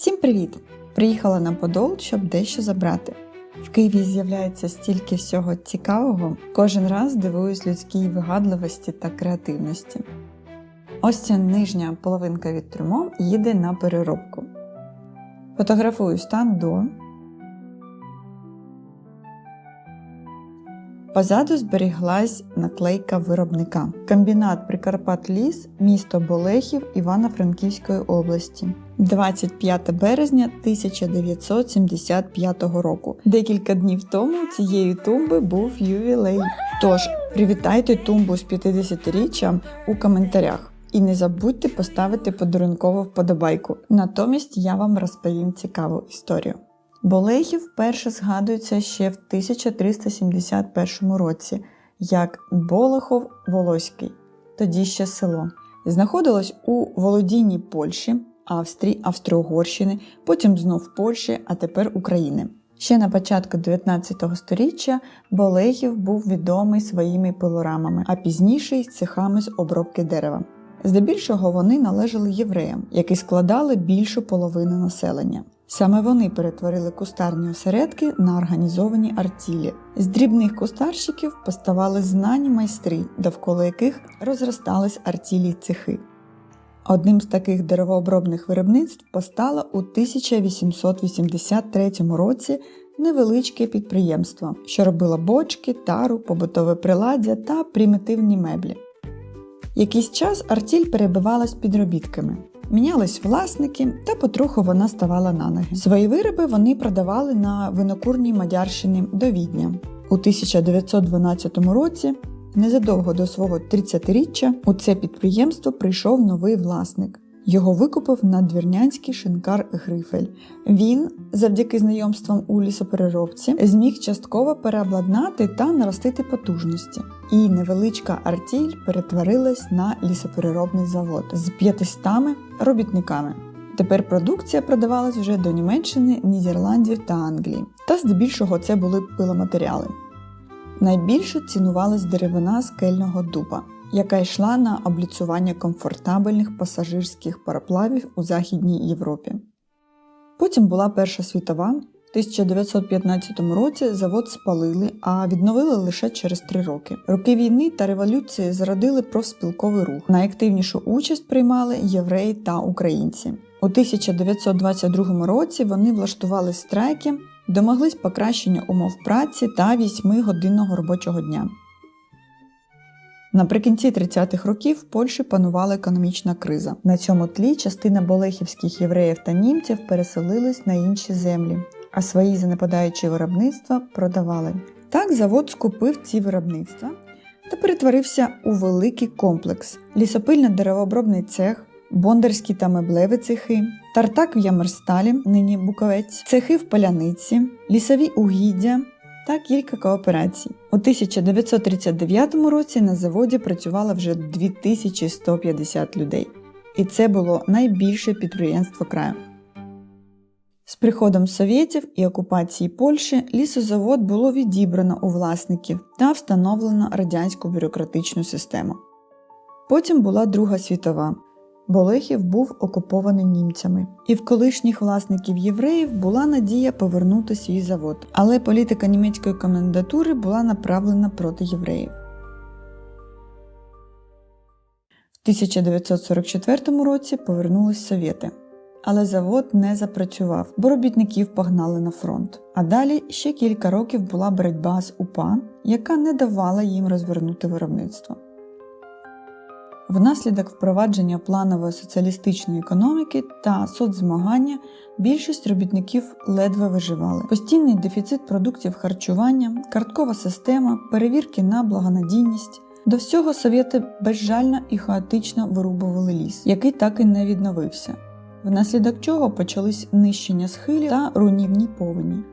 Всім привіт! Приїхала на Подол, щоб дещо забрати. В Києві з'являється стільки всього цікавого, кожен раз дивуюсь людській вигадливості та креативності. Ось ця нижня половинка від трюмо їде на переробку. Фотографую стан до. Позаду зберіглась наклейка виробника. Комбінат Прикарпат Ліс, місто Болехів Івано-Франківської області. 25 березня 1975 року. Декілька днів тому цієї тумби був ювілей. Тож привітайте тумбу з 50-річчям у коментарях. І не забудьте поставити подарункову вподобайку. Натомість я вам розповім цікаву історію. Болехів вперше згадується ще в 1371 році як Болехов Волоський, тоді ще село. Знаходилось у володінні Польщі, Австрії, Австро-Угорщини, потім знов Польщі, а тепер України. Ще на початку 19 століття Болехів був відомий своїми пилорамами, а пізніше й цехами з обробки дерева. Здебільшого вони належали євреям, які складали більшу половину населення. Саме вони перетворили кустарні осередки на організовані артілі. З дрібних кустарщиків поставали знані майстри, довкола яких розростались артілі цехи. Одним з таких деревообробних виробництв постало у 1883 році невеличке підприємство, що робило бочки, тару, побутове приладдя та примітивні меблі. Якийсь час артіль перебивалась підробітками. Мінялись власники, та потроху вона ставала на ноги. Свої вироби вони продавали на винокурній Мадярщині до Відня. У 1912 році, незадовго до свого 30-річчя, у це підприємство прийшов новий власник. Його викупив надвірнянський шинкар Грифель. Він, завдяки знайомствам у лісопереробці, зміг частково переобладнати та наростити потужності. І невеличка артіль перетворилась на лісопереробний завод з 500 робітниками. Тепер продукція продавалась вже до Німеччини, Нідерландів та Англії. Та здебільшого це були пиломатеріали. Найбільше цінувалась деревина скельного дуба, яка йшла на обліцювання комфортабельних пасажирських пароплавів у Західній Європі. Потім була Перша світова. В 1915 році завод спалили, а відновили лише через три роки. Роки війни та революції зародили профспілковий рух. Найактивнішу участь приймали євреї та українці. У 1922 році вони влаштували страйки, домоглись покращення умов праці та 8-годинного робочого дня. Наприкінці 30-х років в Польщі панувала економічна криза. На цьому тлі частина болехівських євреїв та німців переселились на інші землі, а свої занепадаючі виробництва продавали. Так завод скупив ці виробництва та перетворився у великий комплекс: лісопильно-деревообробний цех, бондарські та меблеві цехи, тартак в Ямерсталі, нині Буковець, цехи в Поляниці, лісові угіддя та кілька кооперацій. У 1939 році на заводі працювало вже 2150 людей, і це було найбільше підприємство краю. З приходом совєтів і окупації Польщі лісозавод було відібрано у власників та встановлено радянську бюрократичну систему. Потім була Друга світова. Болехів був окупований німцями, і в колишніх власників євреїв була надія повернути свій завод, але політика німецької комендатури була направлена проти євреїв. В 1944 році повернулись совєти. Але завод не запрацював, бо робітників погнали на фронт. А далі ще кілька років була боротьба з УПА, яка не давала їм розвернути виробництво. Внаслідок впровадження планової соціалістичної економіки та соцзмагання більшість робітників ледве виживали. Постійний дефіцит продуктів харчування, карткова система, перевірки на благонадійність. До всього совєти безжально і хаотично вирубували ліс, який так і не відновився, внаслідок чого почались нищення схилів та руйнівні повені.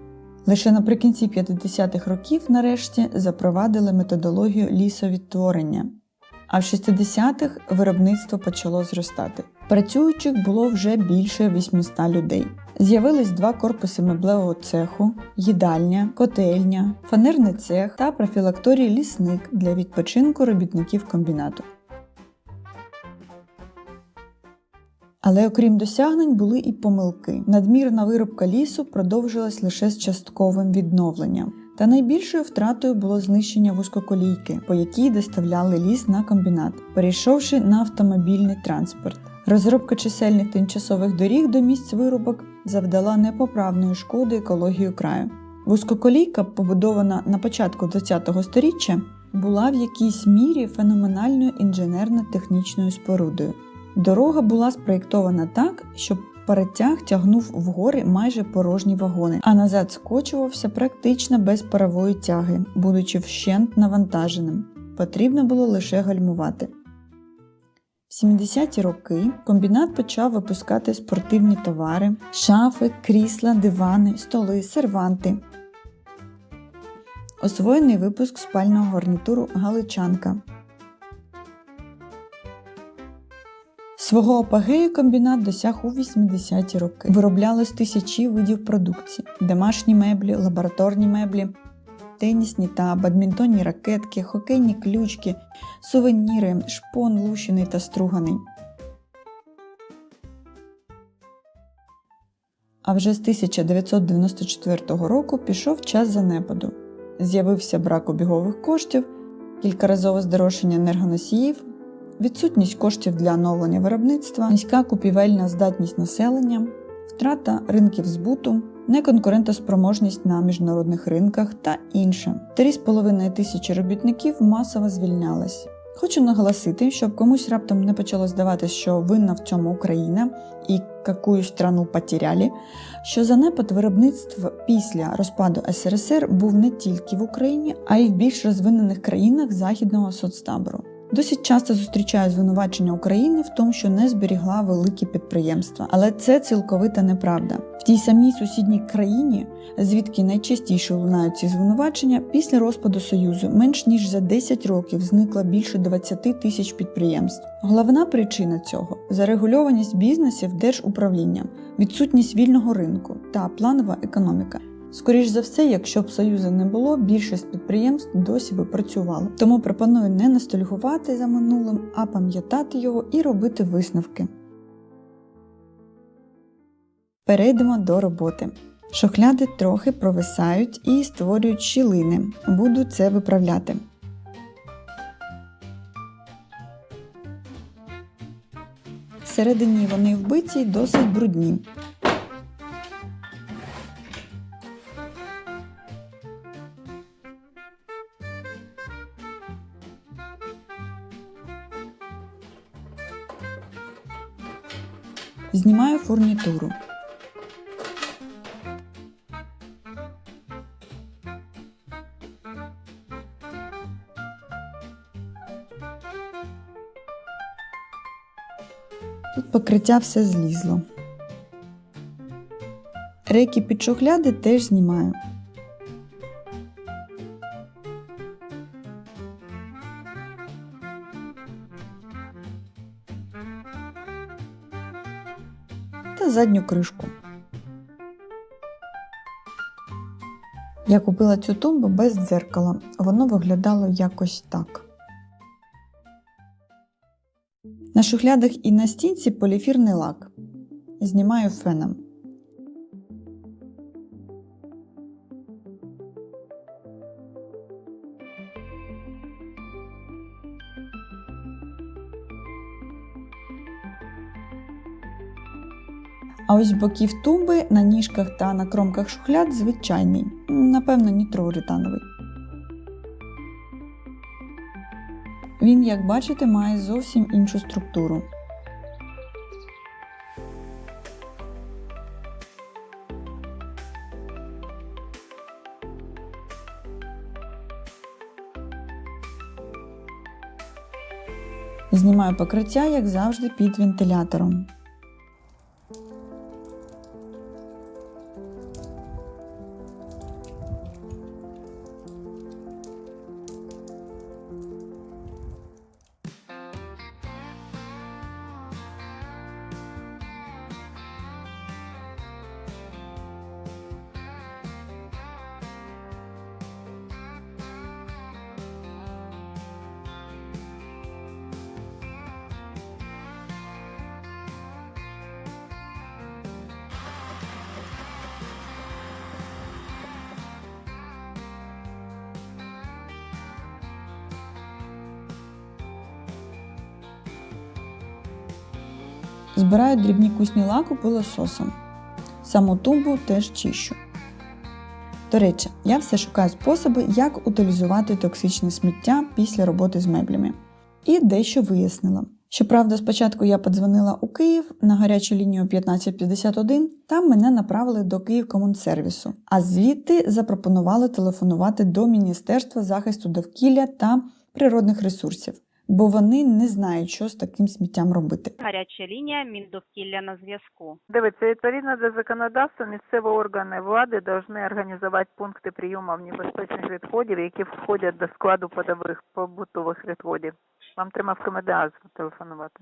Лише наприкінці 50-х років, нарешті, запровадили методологію лісовідтворення а в 60-х виробництво почало зростати. Працюючих було вже більше 800 людей. З'явились два корпуси меблевого цеху, їдальня, котельня, фанерний цех та профілакторій лісник для відпочинку робітників комбінату. Але окрім досягнень були і помилки. Надмірна вирубка лісу продовжилась лише з частковим відновленням. Та найбільшою втратою було знищення вузькоколійки, по якій доставляли ліс на комбінат, перейшовши на автомобільний транспорт. Розробка чисельних тимчасових доріг до місць вирубок завдала непоправної шкоди екологію краю. Вузькоколійка, побудована на початку ХХ століття, була в якійсь мірі феноменальною інженерно-технічною спорудою. Дорога була спроєктована так, щоб перетяг тягнув вгори майже порожні вагони, а назад скочувався практично без парової тяги, будучи вщент навантаженим. Потрібно було лише гальмувати. В 70-ті роки комбінат почав випускати спортивні товари, шафи, крісла, дивани, столи, серванти. Освоєний випуск спального гарнітуру Галичанка. Свого апогею комбінат досяг у 80-ті роки. Вироблялось тисячі видів продукції: домашні меблі, лабораторні меблі, тенісні та бадмінтонні ракетки, хокейні ключки, сувеніри, шпон, лущений та струганий. А вже з 1994 року пішов час занепаду. З'явився брак обігових коштів, кількаразове здорожчання енергоносіїв, відсутність коштів для оновлення виробництва, низька купівельна здатність населення, втрата ринків збуту, неконкурентоспроможність на міжнародних ринках та інше. 3,5 тисячі робітників масово звільнялись. Хочу наголосити, щоб комусь раптом не почало здаватися, що винна в цьому Україна і какую страну потеряли, що занепад виробництв після розпаду СРСР був не тільки в Україні, а й в більш розвинених країнах західного соцтабору. Досить часто зустрічаю звинувачення України в тому, що не зберігла великі підприємства, але це цілковита неправда. В тій самій сусідній країні, звідки найчастіше лунають ці звинувачення, після розпаду Союзу менш ніж за 10 років зникло більше 20 тисяч підприємств. Головна причина цього зарегульованість бізнесів держуправлінням, відсутність вільного ринку та планова економіка. Скоріш за все, якщо б союзу не було, більшість підприємств досі би працювали. Тому пропоную не ностальгувати за минулим, а пам'ятати його і робити висновки. Перейдемо до роботи. Шохляди трохи провисають і створюють щілини. Буду це виправляти. Всередині вони вбиті й досить брудні. Фурнітуру. Тут покриття все злізло. Рейки під шухляди теж знімаю. Задню кришку. Я купила цю тумбу без дзеркала. Воно виглядало якось так. На шухлядах і на стінці поліфірний лак. Знімаю феном. А ось боків тумби на ніжках та на кромках шухляд звичайний, напевно, нітроуретановий. Він, як бачите, має зовсім іншу структуру. Знімаю покриття, як завжди, під вентилятором. Збираю дрібні кусні лаку пилососом. Саму тумбу теж чищу. До речі, я все шукаю способи, як утилізувати токсичне сміття після роботи з меблями. І дещо вияснила. Щоправда, спочатку я подзвонила у Київ на гарячу лінію 1551, там мене направили до Київкомунсервісу, а звідти запропонували телефонувати до Міністерства захисту довкілля та природних ресурсів, бо вони не знають, що з таким сміттям робити. Гаряча лінія Міндовкілля на зв'язку. Дивіться, відповідно до законодавства, місцеві органи влади повинні організувати пункти прийому небезпечних відходів, які входять до складу подових побутових відходів. Вам треба в КМДА телефонувати.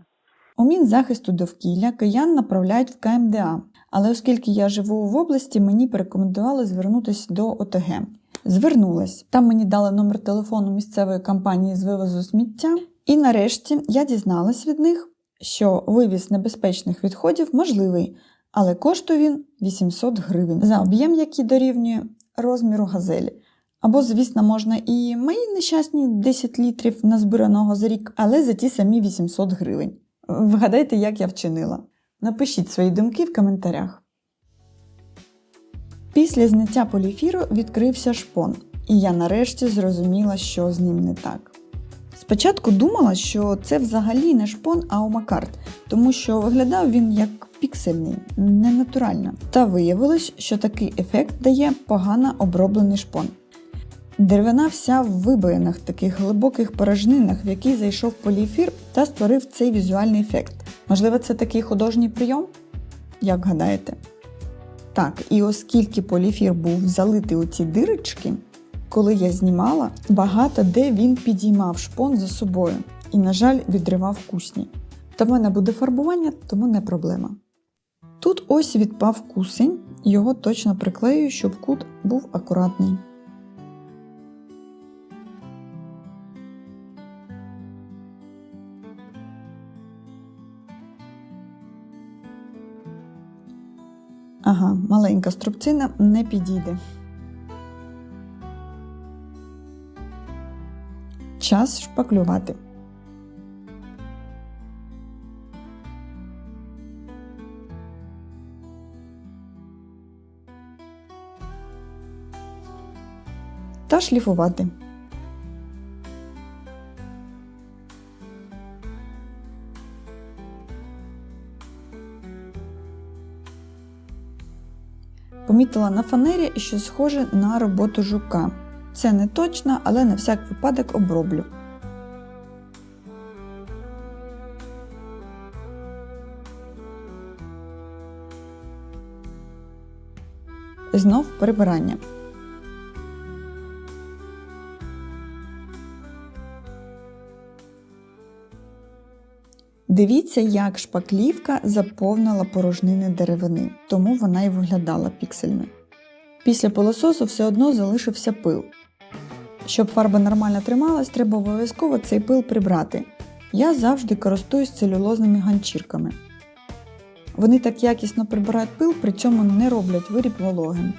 У Мінзахисту довкілля киян направляють в КМДА, але оскільки я живу в області, мені порекомендували звернутися до ОТГ. Звернулась. Там мені дали номер телефону місцевої компанії з вивозу сміття, і нарешті я дізналась від них, що вивіз небезпечних відходів можливий, але коштує він 800 гривень за об'єм, який дорівнює розміру газелі. Або, звісно, можна і мої нещасні 10 літрів назбираного за рік, але за ті самі 800 гривень. Вгадайте, як я вчинила. Напишіть свої думки в коментарях. Після зняття поліфіру відкрився шпон, і я нарешті зрозуміла, що з ним не так. Спочатку думала, що це взагалі не шпон, а омакарт, тому що виглядав він як піксельний, ненатурально. Та виявилось, що такий ефект дає погано оброблений шпон. Деревина вся в вибоїнах, таких глибоких порожнинах, в які зайшов поліефір та створив цей візуальний ефект. Можливо, це такий художній прийом? Як гадаєте? Так, і оскільки поліефір був залитий у ці дирочки, коли я знімала, багато де він підіймав шпон за собою і, на жаль, відривав кусні. Та в мене буде фарбування, тому не проблема. Тут ось відпав кусень, його точно приклею, щоб кут був акуратний. Ага, маленька струбцина не підійде. Час шпаклювати. Та шліфувати. Помітила на фанері, що схоже на роботу жука. Це не точно, але на всяк випадок оброблю. Знов прибирання. Дивіться, як шпаклівка заповнила порожнини деревини, тому вона і виглядала піксельною. Після пилососу все одно залишився пил. Щоб фарба нормально трималась, треба обов'язково цей пил прибрати. Я завжди користуюсь целюлозними ганчірками. Вони так якісно прибирають пил, при цьому не роблять виріб вологим.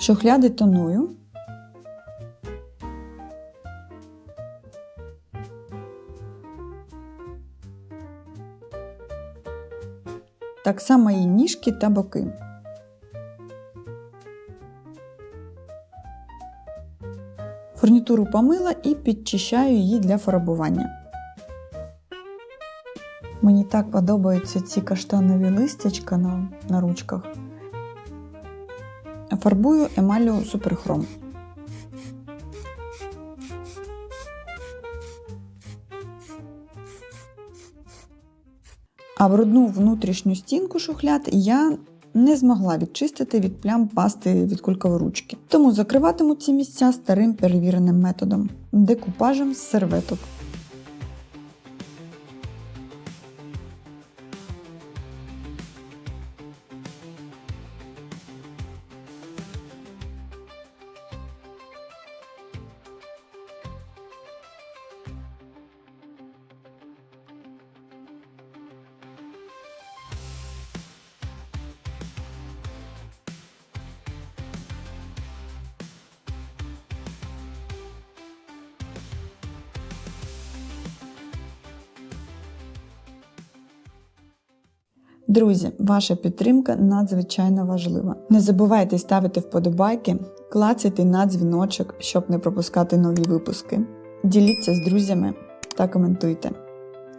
Шухляди тоную. Так само і ніжки та боки. Фурнітуру помила і підчищаю її для фарбування. Мені так подобаються ці каштанові листячка на, на ручках. Фарбую емаллю суперхром. А брудну внутрішню стінку шухляд я не змогла відчистити від плям пасти від кульковоручки. Тому закриватиму ці місця старим перевіреним методом декупажем з серветок. Друзі, ваша підтримка надзвичайно важлива. Не забувайте ставити вподобайки, клацайте на дзвіночок, щоб не пропускати нові випуски. Діліться з друзями та коментуйте.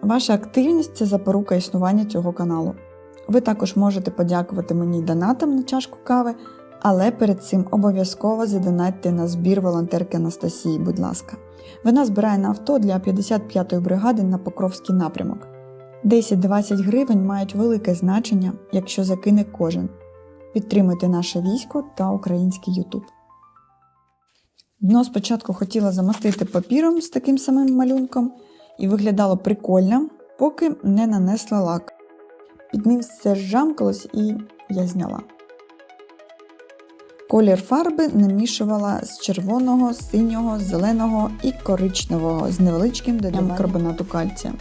Ваша активність це запорука існування цього каналу. Ви також можете подякувати мені донатом на чашку кави, але перед цим обов'язково задонатьте на збір волонтерки Анастасії, будь ласка. Вона збирає на авто для 55-ї бригади на Покровський напрямок. 10-20 гривень мають велике значення, якщо закине кожен. Підтримуйте наше військо та український Ютуб. Дно спочатку хотіла замастити папіром з таким самим малюнком і виглядало прикольно, поки не нанесла лак. Під ним все жамкалось і я зняла. Колір фарби намішувала з червоного, синього, зеленого і коричневого з невеличким додаванням карбонату кальція.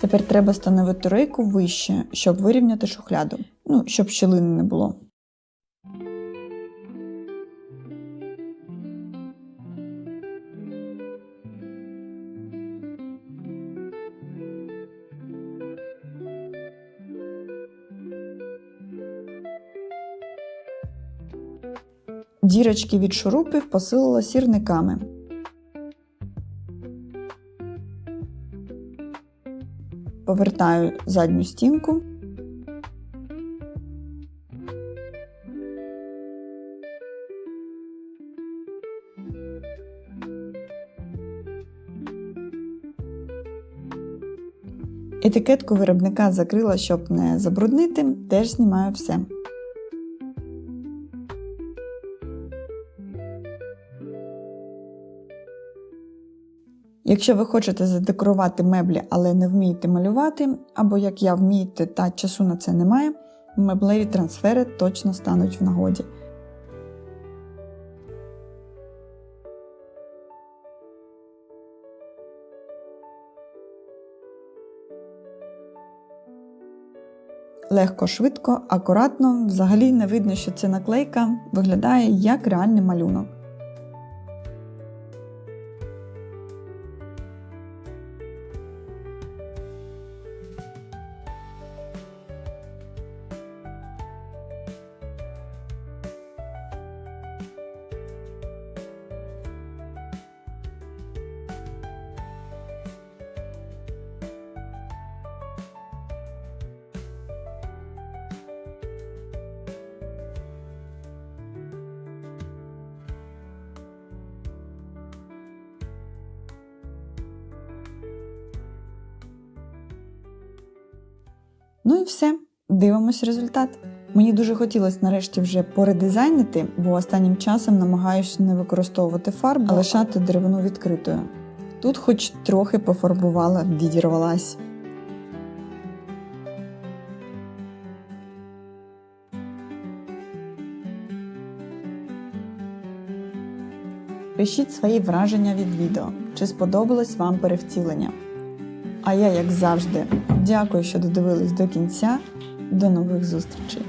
Тепер треба встановити рейку вище, щоб вирівняти шухляду. Ну, щоб щілини не було. Дірочки від шурупів посилила сірниками. Повертаю задню стінку. Етикетку виробника закрила, щоб не забруднити, теж знімаю все. Якщо ви хочете задекорувати меблі, але не вмієте малювати, або як я вмієте та часу на це немає, меблеві трансфери точно стануть в нагоді. Легко, швидко, акуратно, взагалі не видно, що це наклейка, виглядає як реальний малюнок. Ну і все, дивимось результат. Мені дуже хотілося нарешті вже поредизайнити, бо останнім часом намагаюся не використовувати фарбу, а лишати деревину відкритою. Тут хоч трохи пофарбувала, відірвалась. Пишіть свої враження від відео, чи сподобалось вам перевтілення. А я, як завжди, дякую, що додивились до кінця. До нових зустрічей!